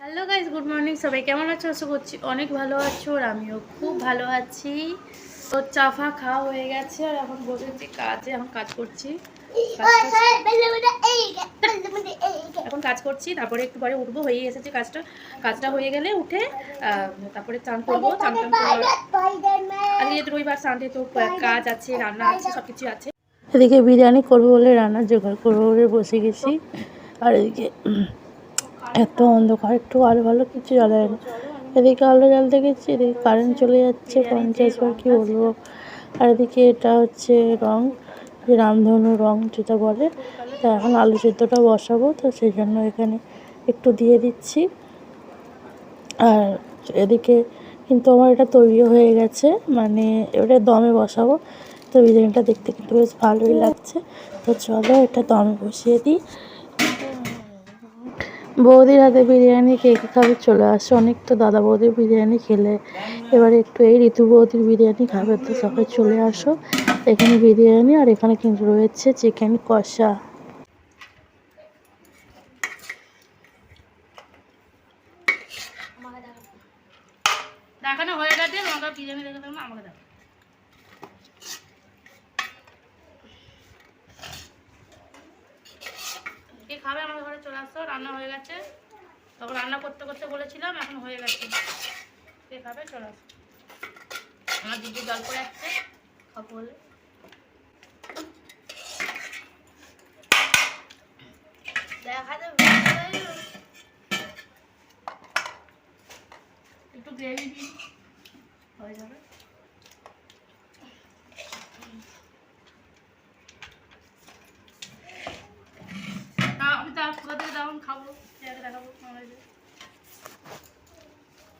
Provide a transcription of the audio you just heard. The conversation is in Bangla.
হ্যালো গাইজ গুড মর্নিং সবাই কেমন আছো? আশা করছি অনেক ভালো আছো আর আমিও খুব ভালো আছি। তো চাফা খাওয়া হয়ে গেছে আর এখন বসেছি কাজে, এখন কাজ করছি। এখন কাজ করছি, তারপরে একটু পরে উঠবো হয়ে এসেছে কাজটা। কাজটা হয়ে গেলে উঠে তারপরে চান করব, চান টান করে আজকে যেহেতু রবিবার সানডে তো কাজ আছে, রান্না আছে সব কিছু আছে। এদিকে বিরিয়ানি করব বলে রান্নার জোগাড় করব বলে বসে গেছি। আর এদিকে এত অন্ধকার, একটু আলো, ভালো কিছু জ্বলে না। এদিকে আলো জ্বালতে গেছি, এদিকে কারেন্ট চলে যাচ্ছে, পঞ্চাশ বার কী বলব? আর এদিকে এটা হচ্ছে রং, যে রামধনু রং যেটা বলে, তা এখন আলু সেদ্ধটা বসাবো, তো সেই জন্য এখানে একটু দিয়ে দিচ্ছি। আর এদিকে কিন্তু আমার এটা তৈরিও হয়ে গেছে মানে এটা দমে বসাবো, তো বিরিয়ানিটা দেখতে কিন্তু বেশ ভালোই লাগছে। তো চলো এটা দমে বসিয়ে দিই। বৌদির হাতে বিরিয়ানি কে খাবে, চলে আসে। অনেক তো দাদা বৌদির বিরিয়ানি খেলে। এবারে একটু এই ঋতু বৌদির বিরিয়ানি খাবে, তো সবাই চলে আসো। এখানে বিরিয়ানি আর এখানে কিন্তু রয়েছে চিকেন কষা। দেখানো হয়ে গেছে বিরিয়ানি দেখে আমাকে দেখো কে খাবে? আমার ঘরে চলে আসো, রান্না হয়ে গেছে। তখন রান্না করতে করতে বলেছিলাম, এখন হয়ে গেছে। কে খাবে? চলে আসো। আমার দিদি জল করে আসছে, খাব বলে। দেখা যাবে একটু গ্রেভি দিই হয়ে যাবে তাও আমি তার কোথা থেকে তখন খাব চেয়ারে দেখাবো আমার যে এই, হ্যাঁ। হুম, চলো নুনটা তো হলো